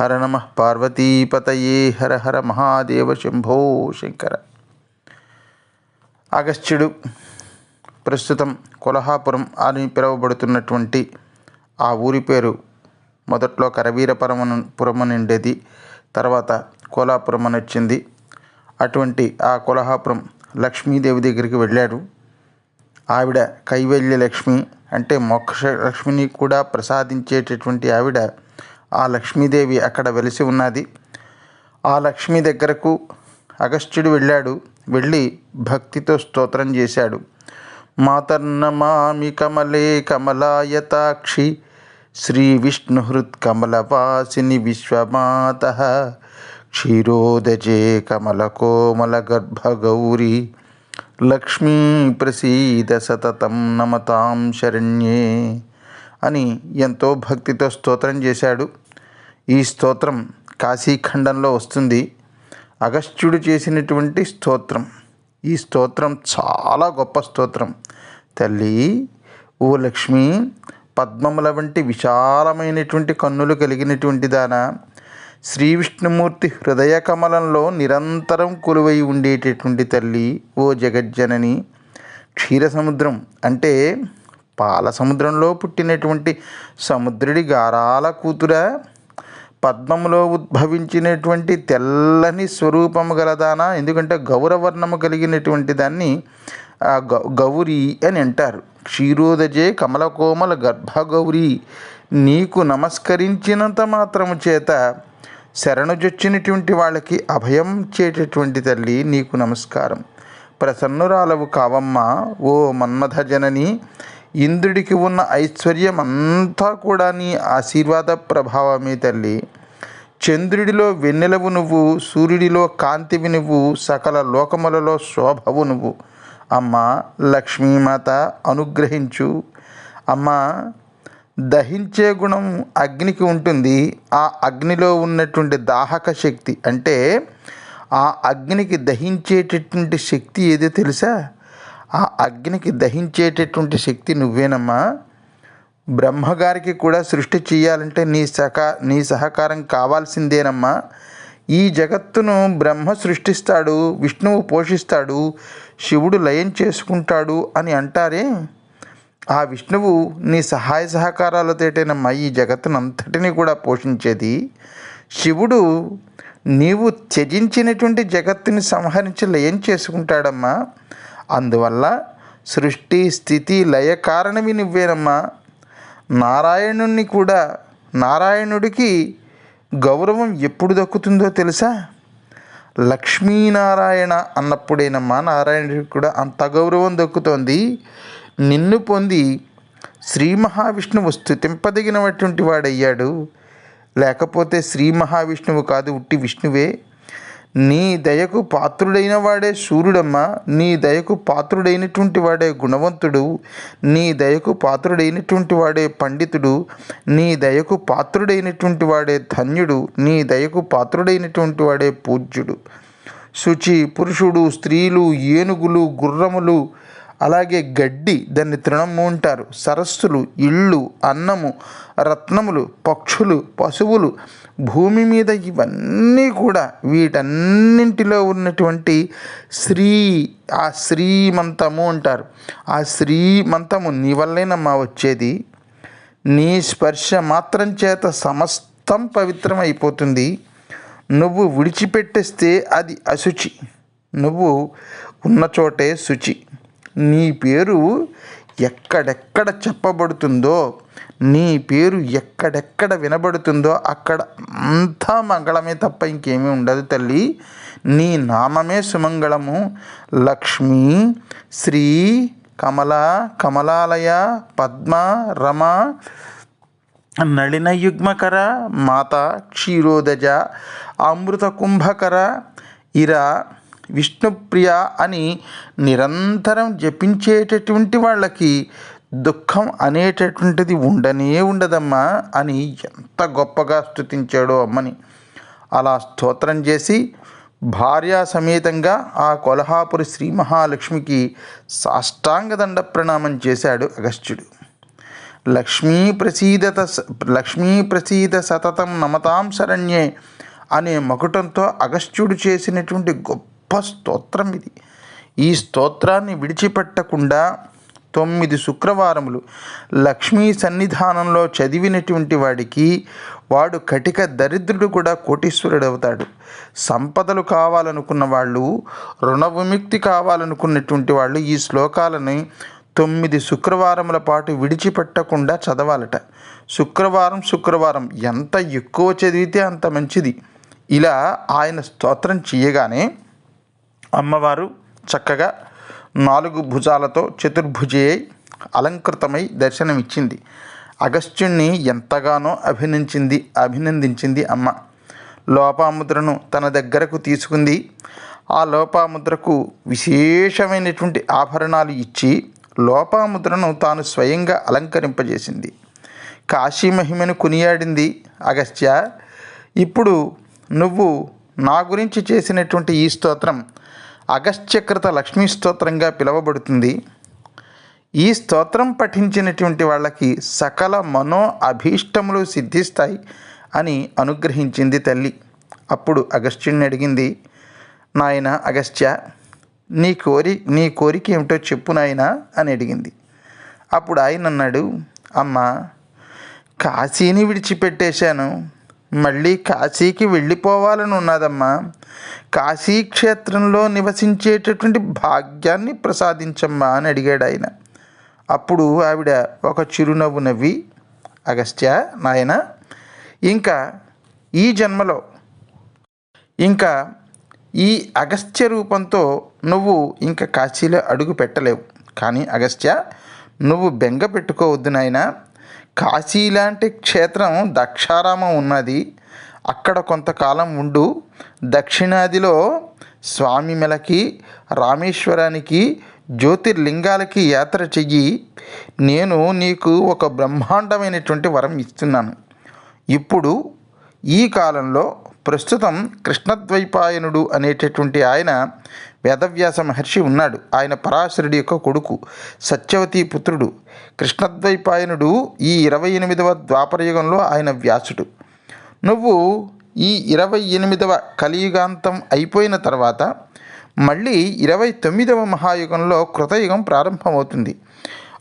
హర నమ పార్వతీపతయే హర హర మహాదేవ శంభో శంకర. అగస్త్యుడు ప్రస్తుతం కొలహాపురం అని పిలువబడుతున్నటువంటి ఆ ఊరి పేరు మొదట్లో కరవీరపురం పురం అని ఉండేది తర్వాత కోలాపురం అని వచ్చింది. అటువంటి ఆ కొలహాపురం లక్ష్మీదేవి దగ్గరికి వెళ్ళాడు. ఆవిడ కైవల్య లక్ష్మి అంటే మోక్ష లక్ష్మిని కూడా ప్రసాదించేటటువంటి ఆవిడ ఆ లక్ష్మీదేవి అక్కడ వెలిసి ఉన్నది. ఆ లక్ష్మి దగ్గరకు అగస్త్యుడు వెళ్ళాడు. వెళ్ళి భక్తితో స్తోత్రం చేశాడు. మాతర్నమామి కమలే కమలాయతాక్షి శ్రీ విష్ణుహృత్ కమలవాసిని విశ్వమాత క్షీరోదజే కమల కోమల గర్భగౌరీ. లక్ష్మీ ప్రసీద సతతం నమతాం శరణ్యే. అని ఎంతో భక్తితో స్తోత్రం చేశాడు. ఈ స్తోత్రం కాశీఖండంలో వస్తుంది. అగస్త్యుడు చేసినటువంటి స్తోత్రం. ఈ స్తోత్రం చాలా గొప్ప స్తోత్రం. తల్లి ఓ లక్ష్మి పద్మముల వంటి విశాలమైనటువంటి కన్నులు కలిగినటువంటి దాన శ్రీ విష్ణుమూర్తి హృదయ కమలంలో నిరంతరం కొలువై ఉండేటటువంటి తల్లి ఓ జగజ్జనని క్షీరసముద్రం అంటే పాల సముద్రంలో పుట్టినటువంటి సముద్రుడి గారాల కూతుర. పద్మములో ఉద్భవించినటువంటి తెల్లని స్వరూపము గలదానా ఎందుకంటే గౌరవర్ణము కలిగినటువంటి దాన్ని గౌరీ అని అంటారు. క్షీరోదజే కమలకోమల గర్భగౌరి నీకు నమస్కరించినంత మాత్రము చేత శరణుజొచ్చినటువంటి వాళ్ళకి అభయం చేటటువంటి తల్లి నీకు నమస్కారం. ప్రసన్నురాలవు కావమ్మ ఓ మన్మథ జనని ఇంద్రుడికి ఉన్న ఐశ్వర్యం అంతా కూడా నీ ఆశీర్వాద ప్రభావమే తల్లి. చంద్రుడిలో వెన్నెలవు నువ్వు సూర్యుడిలో కాంతివి నువ్వు సకల లోకములలో శోభవు నువ్వు. అమ్మ లక్ష్మీమాత అనుగ్రహించు. అమ్మ దహించే గుణం అగ్నికి ఉంటుంది. ఆ అగ్నిలో ఉన్నటువంటి దాహక శక్తి అంటే ఆ అగ్నికి దహించేటటువంటి శక్తి ఏదో తెలుసా? ఆ అగ్నికి దహించేటటువంటి శక్తి నువ్వేనమ్మా. బ్రహ్మగారికి కూడా సృష్టి చేయాలంటే నీ సహకా నీ సహకారం కావాల్సిందేనమ్మా. ఈ జగత్తును బ్రహ్మ సృష్టిస్తాడు విష్ణువు పోషిస్తాడు శివుడు లయం చేసుకుంటాడు అని అంటారే? ఆ విష్ణువు నీ సహాయ సహకారాలతోటేనమ్మా ఈ జగత్తును అంతటిని కూడా పోషించేది. శివుడు నీవు త్యజించినటువంటి జగత్తుని సంహరించి లయం చేసుకుంటాడమ్మా. అందువల్ల సృష్టి స్థితి లయ కారణమి నువ్వేనమ్మా. నారాయణుణ్ణి కూడా నారాయణుడికి గౌరవం ఎప్పుడు దక్కుతుందో తెలుసా? లక్ష్మీనారాయణ అన్నప్పుడేనమ్మా నారాయణుడికి కూడా అంత గౌరవం దక్కుతోంది. నిన్ను పొంది శ్రీ మహావిష్ణువు స్థుతింపదగినటువంటి వాడయ్యాడు. లేకపోతే శ్రీ మహావిష్ణువు కాదు ఉట్టి విష్ణువే. నీ దయకు పాత్రుడైన వాడే సూర్యుడమ్మా నీ దయకు పాత్రుడైనటువంటి వాడే గుణవంతుడు నీ దయకు పాత్రుడైనటువంటి వాడే పండితుడు నీ దయకు పాత్రుడైనటువంటి వాడే ధన్యుడు నీ దయకు పాత్రుడైనటువంటి వాడే పూజ్యుడు. శుచి పురుషుడు స్త్రీలు ఏనుగులు గుర్రములు అలాగే గడ్డి దాన్ని తృణము అంటారు. సరస్సులు ఇళ్ళు అన్నము రత్నములు పక్షులు పశువులు భూమి మీద ఇవన్నీ కూడా వీటన్నింటిలో ఉన్నటువంటి శ్రీ ఆ శ్రీమంతము అంటారు. ఆ శ్రీమంతము నీ వల్లేనమ్మా వచ్చేది. నీ స్పర్శ మాత్రం చేత సమస్తం పవిత్రం అయిపోతుంది నువ్వు విడిచిపెట్టేస్తే అది అశుచి. నువ్వు ఉన్న చోటే శుచి. నీ పేరు ఎక్కడెక్కడ చెప్పబడుతుందో నీ పేరు ఎక్కడెక్కడ వినబడుతుందో అక్కడ అంతా మంగళమే తప్ప ఇంకేమీ ఉండదు తల్లి. నీ నామమే సుమంగళము. లక్ష్మి శ్రీ కమల కమలాలయ పద్మ రమ నళిన యుగ్మకర మాత క్షీరోదజ అమృత కుంభకర ఇరా విష్ణుప్రియ అని నిరంతరం జపించేటటువంటి వాళ్ళకి దుఃఖం అనేటటువంటిది ఉండనే ఉండదమ్మా అని ఎంత గొప్పగా స్తుతించాడో అమ్మని. అలా స్తోత్రం చేసి భార్యా సమేతంగా ఆ కొల్హాపురి శ్రీ మహాలక్ష్మికి సాష్టాంగదండ ప్రణామం చేశాడు అగస్త్యుడు. లక్ష్మీ ప్రసీదత లక్ష్మీ ప్రసీద సతతం నమతాం శరణ్యే అనే మకుటంతో అగస్త్యుడు చేసినటువంటి గొప్ప స్తోత్రం ఇది. ఈ స్తోత్రాన్ని విడిచిపెట్టకుండా తొమ్మిది శుక్రవారములు లక్ష్మీ సన్నిధానంలో చదివినటువంటి వాడికి వాడు కటిక దరిద్రుడు కూడా కోటీశ్వరుడు అవుతాడు సంపదలు కావాలనుకున్న వాళ్ళు రుణ విముక్తి కావాలనుకున్నటువంటి వాళ్ళు ఈ శ్లోకాలని తొమ్మిది శుక్రవారముల పాటు విడిచిపెట్టకుండా చదవాలట. శుక్రవారం శుక్రవారం ఎంత ఎక్కువ చదివితే అంత మంచిది. ఇలా ఆయన స్తోత్రం చేయగానే అమ్మవారు చక్కగా నాలుగు భుజాలతో చతుర్భుజి అయి అలంకృతమై దర్శనమిచ్చింది. అగస్త్యుణ్ణి ఎంతగానో అభినందించింది అభినందించింది అమ్మ. లోపాముద్రను తన దగ్గరకు తీసుకుంది. ఆ లోపాముద్రకు విశేషమైనటువంటి ఆభరణాలు ఇచ్చి లోపాముద్రను తాను స్వయంగా అలంకరింపజేసింది. కాశీ మహిమను కొనియాడింది. అగస్త్య ఇప్పుడు నువ్వు నా గురించి చేసినటువంటి ఈ స్తోత్రం అగస్త్యకృత లక్ష్మీ స్తోత్రంగా పిలువబడుతుంది. ఈ స్తోత్రం పఠించినటువంటి వాళ్ళకి సకల మనో అభీష్టములు సిద్ధిస్తాయి అని అనుగ్రహించింది తల్లి. అప్పుడు అగస్త్యుడిని అడిగింది నాయన అగస్త్య నీ కోరి నీ కోరిక ఏమిటో చెప్పు నాయన అని అడిగింది. అప్పుడు ఆయన అన్నాడు అమ్మ కాశీని విడిచిపెట్టేశాను. మళ్ళీ కాశీకి వెళ్ళిపోవాలని ఉన్నదమ్మా. కాశీ క్షేత్రంలో నివసించేటటువంటి భాగ్యాన్ని ప్రసాదించమ్మా అని అడిగాడు ఆయన. అప్పుడు ఆవిడ ఒక చిరునవ్వు నవ్వి అగస్త్య నాయన ఇంకా ఈ జన్మలో ఇంకా ఈ అగస్త్య రూపంతో నువ్వు ఇంకా కాశీలో అడుగు పెట్టలేవు. కానీ అగస్త్య నువ్వు బెంగ పెట్టుకోవద్దు నాయన. కాశీ లాంటి క్షేత్రం దక్షారామం ఉన్నది. అక్కడ కొంతకాలం ఉండు. దక్షిణాదిలో స్వామి మెలకి రామేశ్వరానికి జ్యోతిర్లింగాలకి యాత్ర చెయ్యి. నేను నీకు ఒక బ్రహ్మాండమైనటువంటి వరం ఇస్తున్నాను. ఇప్పుడు ఈ కాలంలో ప్రస్తుతం కృష్ణద్వైపాయనుడు అనేటటువంటి ఆయన వేదవ్యాస మహర్షి ఉన్నాడు. ఆయన పరాశరుడి యొక్క కొడుకు సత్యవతి పుత్రుడు. కృష్ణద్వైపాయనుడు ఈ ఇరవై ఎనిమిదవ ద్వాపరయుగంలో ఆయన వ్యాసుడు. నువ్వు ఈ ఇరవై ఎనిమిదవ కలియుగాంతం అయిపోయిన తర్వాత మళ్ళీ ఇరవై తొమ్మిదవ మహాయుగంలో కృతయుగం ప్రారంభమవుతుంది.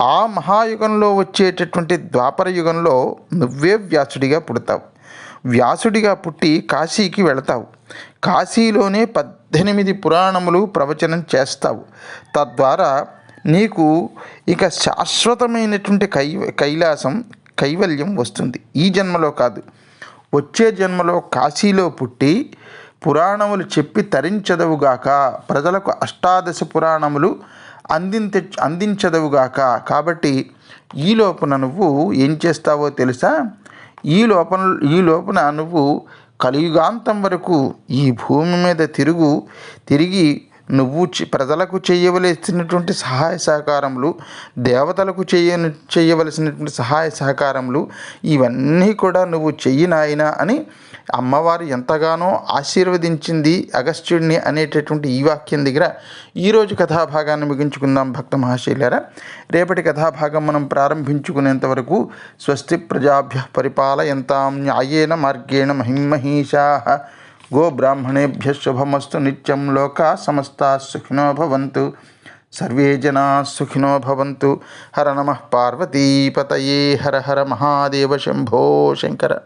ఆ మహాయుగంలో వచ్చేటటువంటి ద్వాపర యుగంలో నువ్వే వ్యాసుడిగా పుడతావు. వ్యాసుడిగా పుట్టి కాశీకి వెళతావు. కాశీలోనే పద్దెనిమిది పురాణములు ప్రవచనం చేస్తావు. తద్వారా నీకు ఇక శాశ్వతమైనటువంటి కై కైలాసం కైవల్యం వస్తుంది. ఈ జన్మలో కాదు. వచ్చే జన్మలో కాశీలో పుట్టి పురాణములు చెప్పి తరించదవుగాక ప్రజలకు అష్టాదశ పురాణములు అందించ అందించదవుగాక. కాబట్టి ఈ లోపున నువ్వు ఏం చేస్తావో తెలుసా? ఈ లోపల ఈ లోపున నువ్వు కలియుగాంతం వరకు ఈ భూమి మీద తిరుగు తిరిగి నువ్వు ప్రజలకు చేయవలసినటువంటి సహాయ సహకారములు దేవతలకు చేయ చేయవలసినటువంటి సహాయ సహకారములు ఇవన్నీ కూడా నువ్వు చెయ్యి నాయనా అని అమ్మవారు ఎంతగానో ఆశీర్వదించింది అగస్త్యుడిని అనేటటువంటి ఈ వాక్యం దగ్గర. ఈరోజు కథాభాగాన్ని ముగించుకుందాం భక్త మహాశైలారా. రేపటి కథాభాగం మనం ప్రారంభించుకునేంత వరకు స్వస్తి ప్రజాభ్య పరిపాలయంతాం న్యాయేన మార్గేణ మహిమహీషా గోబ్రాహ్మణేభ్య శుభమస్తు నిత్యం లోకా సమస్తా సుఖినో భవంతు. సర్వే జనా సుఖినో భవంతు. హర నమ పార్వతీపతయే. హర హర మహాదేవ శంభో శంకర.